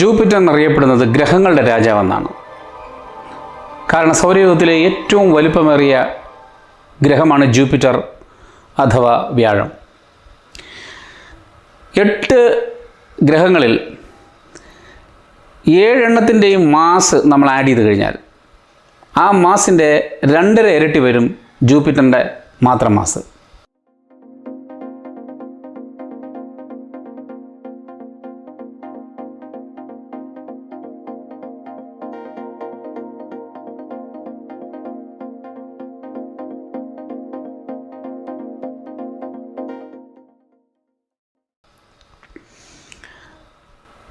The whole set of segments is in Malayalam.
ജൂപ്പിറ്റർ എന്നറിയപ്പെടുന്നത് ഗ്രഹങ്ങളുടെ രാജാവെന്നാണ്. കാരണം സൗരയൂഥത്തിലെ ഏറ്റവും വലിപ്പമേറിയ ഗ്രഹമാണ് ജൂപ്പിറ്റർ അഥവാ വ്യാഴം. എട്ട് ഗ്രഹങ്ങളിൽ ഏഴെണ്ണത്തിന്റെയും മാസ് നമ്മൾ ആഡ് ചെയ്ത് കഴിഞ്ഞാൽ ആ മാസിന്റെ രണ്ടര ഇരട്ടി വരും ജൂപ്പിറ്ററിന്റെ മാത്രം മാസ്.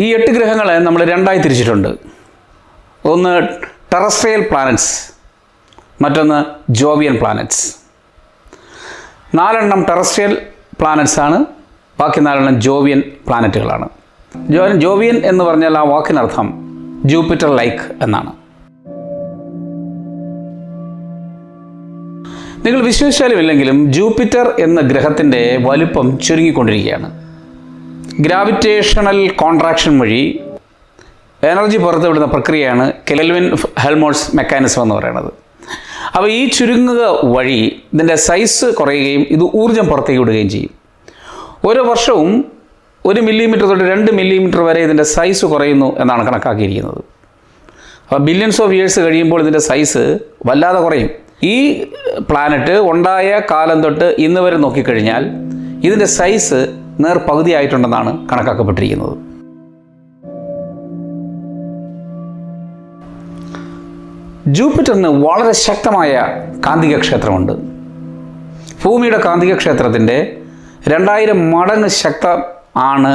ഈ എട്ട് ഗ്രഹങ്ങളെ നമ്മൾ രണ്ടായി തിരിച്ചിട്ടുണ്ട്. ഒന്ന് ടെറസ്ട്രിയൽ പ്ലാനറ്റ്സ് മറ്റൊന്ന് ജോവിയൻ പ്ലാനറ്റ്സ്. നാലെണ്ണം ടെറസ്ട്രിയൽ പ്ലാനറ്റ്സ് ആണ് ബാക്കി നാലെണ്ണം ജോവിയൻ പ്ലാനറ്റുകളാണ്. ജോ ജോവിയൻ എന്ന് പറഞ്ഞാൽ ആ വാക്കിനർത്ഥം ജൂപ്പിറ്റർ ലൈക്ക് എന്നാണ്. നിങ്ങൾ വിശ്വസിച്ചാലും ഇല്ലെങ്കിലും ജൂപ്പിറ്റർ എന്ന ഗ്രഹത്തിന്റെ വലുപ്പം ചുരുങ്ങിക്കൊണ്ടിരിക്കുകയാണ്. ഗ്രാവിറ്റേഷണൽ കോൺട്രാക്ഷൻ വഴി എനർജി പുറത്തുവിടുന്ന പ്രക്രിയയാണ് കെലൽവിൻ ഹെൽമോൾസ് മെക്കാനിസം എന്ന് പറയുന്നത്. അപ്പോൾ ഈ ചുരുങ്ങുക വഴി ഇതിന്റെ സൈസ് കുറയുകയും ഇത് ഊർജം പുറത്തേക്ക് വിടുകയും ചെയ്യും. ഓരോ വർഷവും ഒരു മില്ലിമീറ്റർ തൊട്ട് രണ്ട് മില്ലിമീറ്റർ വരെ ഇതിന്റെ സൈസ് കുറയുന്നു എന്നാണ് കണക്കാക്കിയിരിക്കുന്നത്. അപ്പോൾ ബില്യൺസ് ഓഫ് ഇയേഴ്സ് കഴിയുമ്പോൾ ഇതിന്റെ സൈസ് വല്ലാതെ കുറയും. ഈ പ്ലാനറ്റ് ഉണ്ടായ കാലം തൊട്ട് ഇന്ന് വരെ നോക്കിക്കഴിഞ്ഞാൽ ഇതിന്റെ സൈസ് നേർ പകുതിയായിട്ടുണ്ടെന്നാണ് കണക്കാക്കപ്പെട്ടിരിക്കുന്നത്. ജൂപ്പിറ്ററിന് വളരെ ശക്തമായ കാന്തിക ക്ഷേത്രമുണ്ട് ഭൂമിയുടെ കാന്തിക ക്ഷേത്രത്തിന്റെ രണ്ടായിരം മടങ്ങ് ശക്ത ആണ്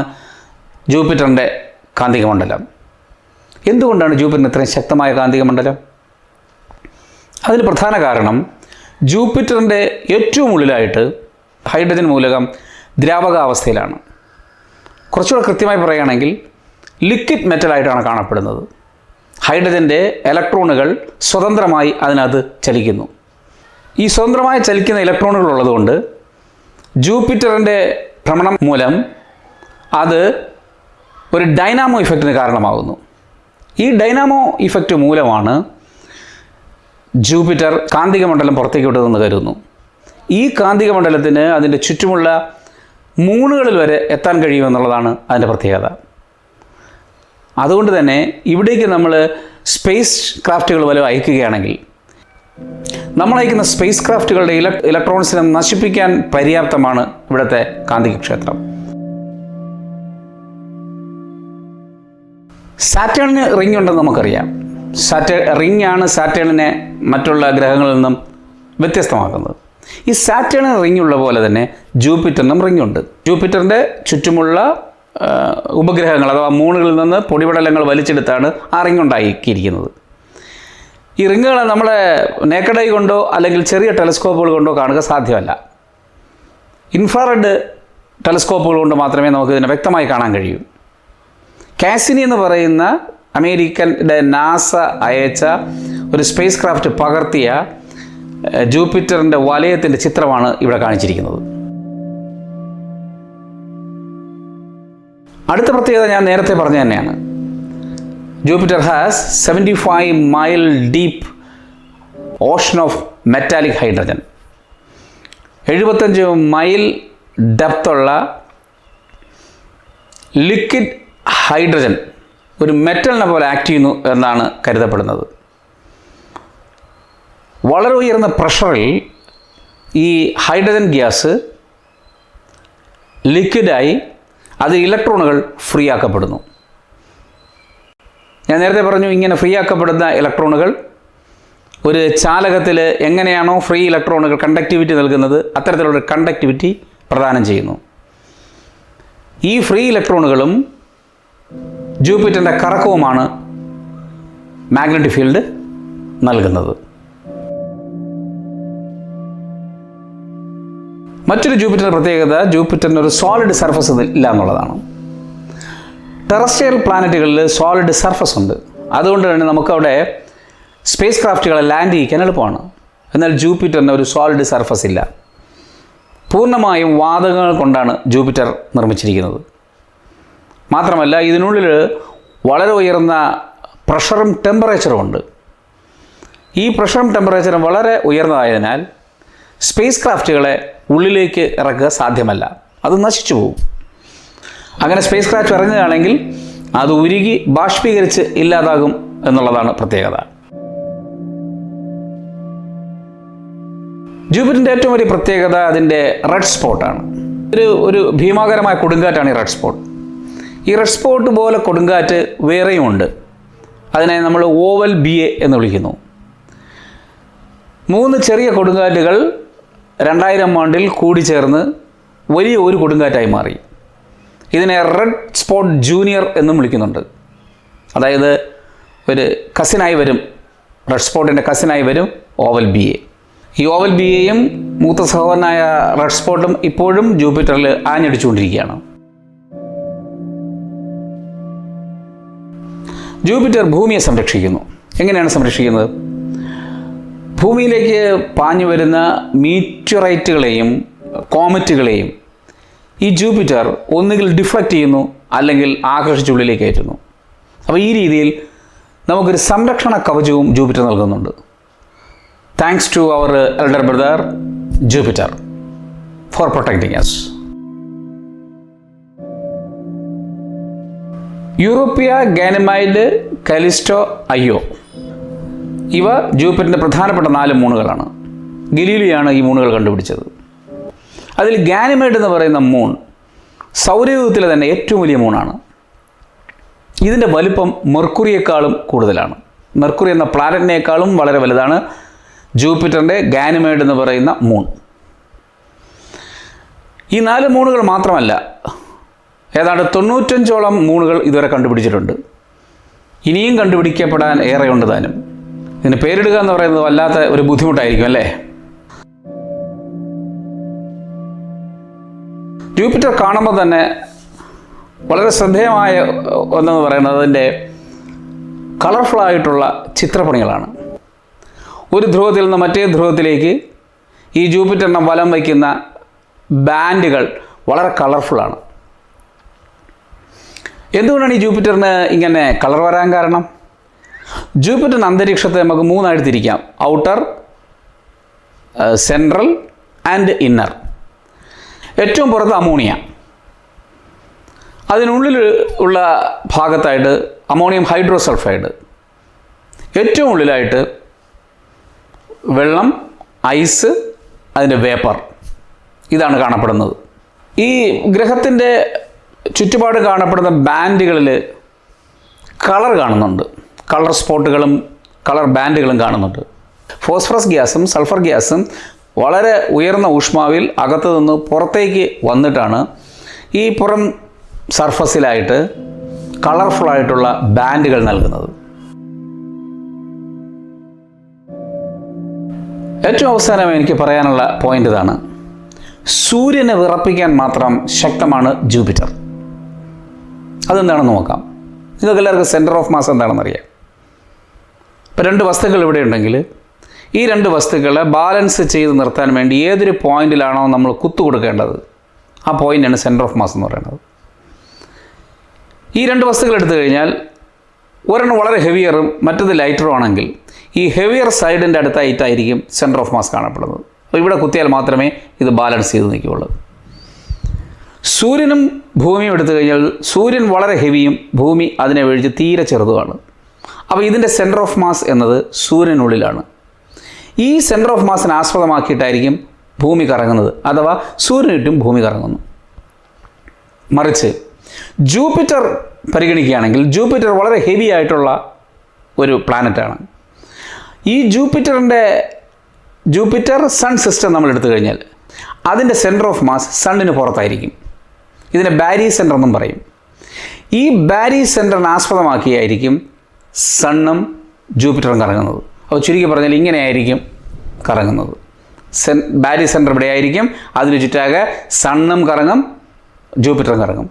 ജൂപ്പിറ്ററിന്റെ കാന്തിക മണ്ഡലം എന്തുകൊണ്ടാണ് ജൂപ്പിറ്ററിന് ഇത്രയും ശക്തമായ കാന്തികമണ്ഡലം? അതിന് പ്രധാന കാരണം ജൂപ്പിറ്ററിന്റെ ഏറ്റവും ഉള്ളിലായിട്ട് ഹൈഡ്രജൻ മൂലകം ദ്രാവകാവസ്ഥയിലാണ്. കുറച്ചുകൂടെ കൃത്യമായി പറയുകയാണെങ്കിൽ ലിക്വിഡ് മെറ്റലായിട്ടാണ് കാണപ്പെടുന്നത്. ഹൈഡ്രജന്റെ ഇലക്ട്രോണുകൾ സ്വതന്ത്രമായി അതിനകത്ത് ചലിക്കുന്നു. ഈ സ്വതന്ത്രമായി ചലിക്കുന്ന ഇലക്ട്രോണുകൾ ഉള്ളതുകൊണ്ട് ജൂപ്പിറ്ററിന്റെ ഭ്രമണം മൂലം അത് ഒരു ഡൈനാമോ ഇഫക്റ്റിന് കാരണമാകുന്നു. ഈ ഡൈനാമോ ഇഫക്റ്റ് മൂലമാണ് ജൂപ്പിറ്റർ കാന്തിക മണ്ഡലം പുറത്തേക്ക് വിട്ടതെന്ന് കരുതുന്നു. ഈ കാന്തിക മണ്ഡലത്തിന് അതിന്റെ ചുറ്റുമുള്ള മൂണുകളിൽ വരെ എത്താൻ കഴിയുമെന്നുള്ളതാണ് അതിന്റെ പ്രത്യേകത. അതുകൊണ്ട് തന്നെ ഇവിടേക്ക് നമ്മൾ സ്പേസ് ക്രാഫ്റ്റുകൾ വല്ലതും അയക്കുകയാണെങ്കിൽ നമ്മൾ അയക്കുന്ന സ്പേസ് ക്രാഫ്റ്റുകളുടെ ഇല ഇലക്ട്രോണിക്സിനെ നശിപ്പിക്കാൻ പര്യാപ്തമാണ് ഇവിടുത്തെ കാന്തിക ക്ഷേത്രം. സാറ്റേണിന് റിംഗ് ഉണ്ടെന്ന് നമുക്കറിയാം. സാറ്റേ റിംഗ് ആണ് സാറ്റേണിനെ മറ്റുള്ള ഗ്രഹങ്ങളിൽ നിന്നും വ്യത്യസ്തമാക്കുന്നത്. ഈ സാറ്റേണിന് റിംഗ് ഉള്ള പോലെ തന്നെ ജൂപ്പിറ്ററിനും റിംഗ് ഉണ്ട് ജൂപ്പിറ്ററിന്റെ ചുറ്റുമുള്ള ഉപഗ്രഹങ്ങൾ അഥവാ മൂണുകളിൽ നിന്ന് പൊടിപടലങ്ങൾ വലിച്ചെടുത്താണ് ആ റിംഗ് ഉണ്ടാക്കിയിരിക്കുന്നത് ഈ റിങ്ങുകൾ നമ്മളെ നേക്കഡൈ കൊണ്ടോ അല്ലെങ്കിൽ ചെറിയ ടെലസ്കോപ്പുകൾ കൊണ്ടോ കാണുക സാധ്യമല്ല. ഇൻഫ്രാറെഡ് ടെലസ്കോപ്പുകൾ കൊണ്ട് മാത്രമേ നമുക്ക് ഇതിനെ വ്യക്തമായി കാണാൻ കഴിയൂ. കാസിനി എന്ന് പറയുന്ന അമേരിക്കന്റെ നാസ അയച്ച ഒരു സ്പേസ് ക്രാഫ്റ്റ് പകർത്തിയ ജൂപ്പിറ്ററിന്റെ വലയത്തിന്റെ ചിത്രമാണ് ഇവിടെ കാണിച്ചിരിക്കുന്നത്. അടുത്ത പ്രത്യേകത ഞാൻ നേരത്തെ പറഞ്ഞു തന്നെയാണ്. Jupiter has seventy five mile deep ocean of metallic hydrogen എഴുപത്തഞ്ച് മൈൽ ഡെപ്തുള്ള ലിക്വിഡ് ഹൈഡ്രജൻ ഒരു മെറ്റലിനെ പോലെ ആക്ട് ചെയ്യുന്നു എന്നാണ് കരുതപ്പെടുന്നത്. വളരെ ഉയർന്ന പ്രഷറിൽ ഈ ഹൈഡ്രജൻ ഗ്യാസ് ലിക്വിഡായി അത് ഇലക്ട്രോണുകൾ ഫ്രീ ആക്കപ്പെടുന്നു. ഞാൻ നേരത്തെ പറഞ്ഞു ഇങ്ങനെ ഫ്രീ ആക്കപ്പെടുന്ന ഇലക്ട്രോണുകൾ ഒരു ചാലകത്തിൽ എങ്ങനെയാണോ ഫ്രീ ഇലക്ട്രോണുകൾ കണ്ടക്ടിവിറ്റി നൽകുന്നത് അത്തരത്തിലുള്ള കണ്ടക്ടിവിറ്റി പ്രദാനം ചെയ്യുന്നു. ഈ ഫ്രീ ഇലക്ട്രോണുകളും ജൂപ്പിറ്ററിന്റെ കറക്കവുമാണ് മാഗ്നറ്റിക് ഫീൽഡ് നൽകുന്നത്. മറ്റൊരു ജൂപ്പിറ്ററിന്റെ പ്രത്യേകത ജൂപ്പിറ്ററിന് ഒരു സോളിഡ് സർഫസ് ഇല്ല എന്നുള്ളതാണ്. ടെറസ്ട്രിയൽ പ്ലാനറ്റുകളിൽ സോളിഡ് സർഫസ് ഉണ്ട്. അതുകൊണ്ട് തന്നെ നമുക്കവിടെ സ്പേസ് ക്രാഫ്റ്റുകളെ ലാൻഡ് ചെയ്യിക്കാൻ എളുപ്പമാണ്. എന്നാൽ ജൂപ്പിറ്ററിന് ഒരു സോളിഡ് സർഫസ് ഇല്ല. പൂർണമായും വാതകങ്ങൾ കൊണ്ടാണ് ജൂപ്പിറ്റർ നിർമ്മിച്ചിരിക്കുന്നത്. മാത്രമല്ല ഇതിനുള്ളിൽ വളരെ ഉയർന്ന പ്രഷറും ടെമ്പറേച്ചറും ഉണ്ട്. ഈ പ്രഷറും ടെമ്പറേച്ചറും വളരെ ഉയർന്നതായതിനാൽ സ്പേസ് ക്രാഫ്റ്റുകളെ ഉള്ളിലേക്ക് ഇറക്കുക സാധ്യമല്ല. അത് നശിച്ചു പോകും. അങ്ങനെ സ്പേസ് ക്രാഫ്റ്റ് ഇറങ്ങുകയാണെങ്കിൽ അത് ഉരുകി ബാഷ്പീകരിച്ച് ഇല്ലാതാകും എന്നുള്ളതാണ് പ്രത്യേകത. ജൂപ്പിറ്ററിന്റെ ഏറ്റവും വലിയ പ്രത്യേകത അതിന്റെ റെഡ് സ്പോട്ടാണ് ഒരു ഒരു ഭീമാകരമായ കൊടുങ്കാറ്റാണ് ഈ റെഡ് സ്പോട്ട്. ഈ റെഡ് സ്പോട്ട് പോലെ കൊടുങ്കാറ്റ് വേറെയും ഉണ്ട്. അതിനെ നമ്മൾ ഓവൽ ബി എ എന്ന് വിളിക്കുന്നു. മൂന്ന് ചെറിയ കൊടുങ്കാറ്റുകൾ രണ്ടായിരം ആണ്ടിൽ കൂടിച്ചേർന്ന് വലിയ ഒരു കൊടുങ്കാറ്റായി മാറി. ഇതിനെ റെഡ് സ്പോട്ട് ജൂനിയർ എന്നും വിളിക്കുന്നുണ്ട്. അതായത് ഒരു കസിനായി വരും. റെഡ് സ്പോട്ടിന്റെ കസിനായി വരും ഓവൽ ബി എ ഈ ഓവൽ ബി എയും മൂത്ത സഹോദരനായ റെഡ് സ്പോട്ടും ഇപ്പോഴും ജൂപ്പിറ്ററിൽ ആഞ്ഞടിച്ചുകൊണ്ടിരിക്കുകയാണ്. ജൂപ്പിറ്റർ ഭൂമിയെ സംരക്ഷിക്കുന്നു. എങ്ങനെയാണ് സംരക്ഷിക്കുന്നത്? ഭൂമിയിലേക്ക് പാഞ്ഞു വരുന്ന മീറ്ററൈറ്റുകളെയും കോമറ്റുകളെയും ഈ ജൂപ്പിറ്റർ ഒന്നുകിൽ ഡിഫ്ലക്റ്റ് ചെയ്യുന്നു അല്ലെങ്കിൽ ആകർഷിച്ചുള്ളിലേക്ക് കയറ്റുന്നു. അപ്പോൾ ഈ രീതിയിൽ നമുക്കൊരു സംരക്ഷണ കവചവും ജൂപ്പിറ്റർ നൽകുന്നുണ്ട്. Thanks to our elder brother Jupiter for protecting us Europa Ganymede Callisto അയ്യോ ഇവ ജൂപ്പിറ്ററിന്റെ പ്രധാനപ്പെട്ട നാല് മൂണുകളാണ്. ഗലീലിയാണ് ഈ മൂണുകൾ കണ്ടുപിടിച്ചത്. അതിൽ ഗാനിമേഡ് എന്ന് പറയുന്ന മൂൺ സൗരയൂഥത്തിലെ തന്നെ ഏറ്റവും വലിയ മൂണാണ്. ഇതിന്റെ വലിപ്പം മെർക്കുറിയേക്കാളും കൂടുതലാണ്. മെർക്കുറി എന്ന പ്ലാനറ്റിനേക്കാളും വളരെ വലുതാണ് ജൂപ്പിറ്ററിന്റെ ഗാനിമേഡ് എന്ന് പറയുന്ന മൂൺ. ഈ നാല് മൂണുകൾ മാത്രമല്ല ഏതാണ്ട് തൊണ്ണൂറ്റഞ്ചോളം മൂണുകൾ ഇതുവരെ കണ്ടുപിടിച്ചിട്ടുണ്ട്. ഇനിയും കണ്ടുപിടിക്കപ്പെടാൻ ഏറെയുണ്ട് താനും. ഇതിന് പേരിടുക എന്ന് പറയുന്നത് വല്ലാത്ത ഒരു ബുദ്ധിമുട്ടായിരിക്കും അല്ലേ? ജൂപ്പിറ്റർ കാണുമ്പോൾ തന്നെ വളരെ ശ്രദ്ധേയമായ ഒന്നെന്ന് പറയുന്നത് അതിന്റെ കളർഫുള്ളായിട്ടുള്ള ചിത്രപ്പണികളാണ്. ഒരു ധ്രുവത്തിൽ നിന്ന് മറ്റേ ധ്രുവത്തിലേക്ക് ഈ ജൂപ്പിറ്ററിനെ വലം വയ്ക്കുന്ന ബാൻഡുകൾ വളരെ കളർഫുള്ളാണ് എന്തുകൊണ്ടാണ് ഈ ജൂപ്പിറ്ററിന് ഇങ്ങനെ കളർ വരാൻ കാരണം? ജൂപ്പിറ്ററിന് അന്തരീക്ഷത്തെ നമുക്ക് മൂന്നായിട്ട് തിരിക്കാം. Outer central and inner. ഏറ്റവും പുറത്ത് അമോണിയ. അതിനുള്ളിൽ ഉള്ള ഭാഗത്തായിട്ട് അമോണിയം ഹൈഡ്രോസൾഫൈഡ്. ഏറ്റവും ഉള്ളിലായിട്ട് വെള്ളം ഐസ് അതിന്റെ വേപ്പർ. ഇതാണ് കാണപ്പെടുന്നത്. ഈ ഗ്രഹത്തിന്റെ ചുറ്റുപാട് കാണപ്പെടുന്ന ബാൻഡുകളിൽ കളർ കാണുന്നുണ്ട്. കളർ സ്പോട്ടുകളും കളർ ബാൻഡുകളും കാണുന്നുണ്ട്. ഫോസ്ഫറസ് ഗ്യാസും സൾഫർ ഗ്യാസും വളരെ ഉയർന്ന ഊഷ്മാവിൽ അകത്തു നിന്ന് പുറത്തേക്ക് വന്നിട്ടാണ് ഈ പുറം സർഫസിലായിട്ട് കളർഫുൾ ആയിട്ടുള്ള ബാൻഡുകൾ നൽകുന്നത്. ഏറ്റവും അവസാനം എനിക്ക് പറയാനുള്ള പോയിന്റ് ഇതാണ്. സൂര്യനെ വിറപ്പിക്കാൻ മാത്രം ശക്തമാണ് ജൂപ്പിറ്റർ അതെന്താണെന്ന് നോക്കാം. നിങ്ങൾക്ക് എല്ലാവർക്കും സെന്റർ ഓഫ് മാസ് എന്താണെന്ന് അറിയാം ഇപ്പോൾ രണ്ട് വസ്തുക്കൾ ഇവിടെ ഉണ്ടെങ്കിൽ ഈ രണ്ട് വസ്തുക്കളെ ബാലൻസ് ചെയ്ത് നിർത്താൻ വേണ്ടി ഏതൊരു പോയിന്റിലാണോ നമ്മൾ കുത്തു കൊടുക്കേണ്ടത്? ആ പോയിന്റാണ് സെന്റർ ഓഫ് മാസ് എന്ന് പറയുന്നത്. ഈ രണ്ട് വസ്തുക്കൾ എടുത്തു കഴിഞ്ഞാൽ ഒരെണ്ണം വളരെ ഹെവിയറും മറ്റത് ലൈറ്ററും ആണെങ്കിൽ ഈ ഹെവിയർ സൈഡിന്റെ അടുത്തായിട്ടായിരിക്കും സെന്റർ ഓഫ് മാസ് കാണപ്പെടുന്നത്. അപ്പോൾ ഇവിടെ കുത്തിയാൽ മാത്രമേ ഇത് ബാലൻസ് ചെയ്ത് നിൽക്കുകയുള്ളൂ. സൂര്യനും ഭൂമിയും എടുത്തു കഴിഞ്ഞാൽ സൂര്യൻ വളരെ ഹെവിയും ഭൂമി അതിനെ വീഴ്ച തീരെ ചെറുതുമാണ്. അപ്പോൾ ഇതിന്റെ സെന്റർ ഓഫ് മാസ് എന്നത് സൂര്യനുള്ളിലാണ്. ഈ സെന്റർ ഓഫ് മാസിനെ ആസ്പദമാക്കിയിട്ടായിരിക്കും ഭൂമി കറങ്ങുന്നത്. അഥവാ സൂര്യന് ചുറ്റും ഭൂമി കറങ്ങുന്നു. മറിച്ച് ജൂപ്പിറ്റർ പരിഗണിക്കുകയാണെങ്കിൽ ജൂപ്പിറ്റർ വളരെ ഹെവി ആയിട്ടുള്ള ഒരു പ്ലാനറ്റാണ് ഈ ജൂപ്പിറ്ററിന്റെ ജൂപ്പിറ്റർ സൺ സിസ്റ്റം നമ്മൾ എടുത്തു കഴിഞ്ഞാൽ അതിന്റെ സെന്റർ ഓഫ് മാസ് സണ്ണിന് പുറത്തായിരിക്കും. ഇതിനെ ബാരി സെന്റർ എന്നും പറയും. ഈ ബാരി സെന്ററിനെ ആസ്പദമാക്കിയായിരിക്കും സണ്ണും ജൂപ്പിറ്ററും കറങ്ങുന്നത്. അപ്പോൾ ചുരുക്കി പറഞ്ഞാൽ ഇങ്ങനെയായിരിക്കും കറങ്ങുന്നത്. സെൻ ബാരി സെന്റർ ഇവിടെ ആയിരിക്കും അതിന് ചുറ്റാകെ സണ്ണും കറങ്ങും ജൂപ്പിറ്ററും കറങ്ങും.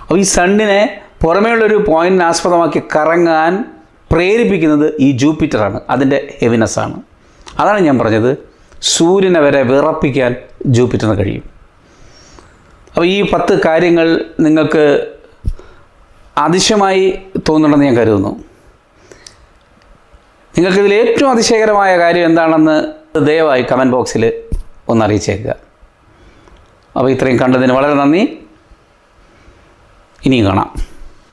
അപ്പോൾ ഈ സണ്ണിനെ പുറമേയുള്ളൊരു പോയിന്റിനെ ആസ്പദമാക്കി കറങ്ങാൻ പ്രേരിപ്പിക്കുന്നത് ഈ ജൂപ്പിറ്ററാണ്. അതിന്റെ ഹെവിനെസ്സാണ് അതാണ് ഞാൻ പറഞ്ഞത്. സൂര്യനെ വരെ വിറപ്പിക്കാൻ ജൂപ്പിറ്ററിന് കഴിയും. അപ്പോൾ ഈ പത്ത് കാര്യങ്ങൾ നിങ്ങൾക്ക് അതിശയമായി തോന്നുന്നുണ്ടെന്ന് ഞാൻ കരുതുന്നു. നിങ്ങൾക്കിതിൽ ഏറ്റവും അതിശയകരമായ കാര്യം എന്താണെന്ന് ദയവായി കമന്റ് ബോക്സിൽ ഒന്ന് അറിയിച്ചേക്കുക. അപ്പോൾ ഇത്രയും കണ്ടതിന് വളരെ നന്ദി. ഇനിയും കാണാം.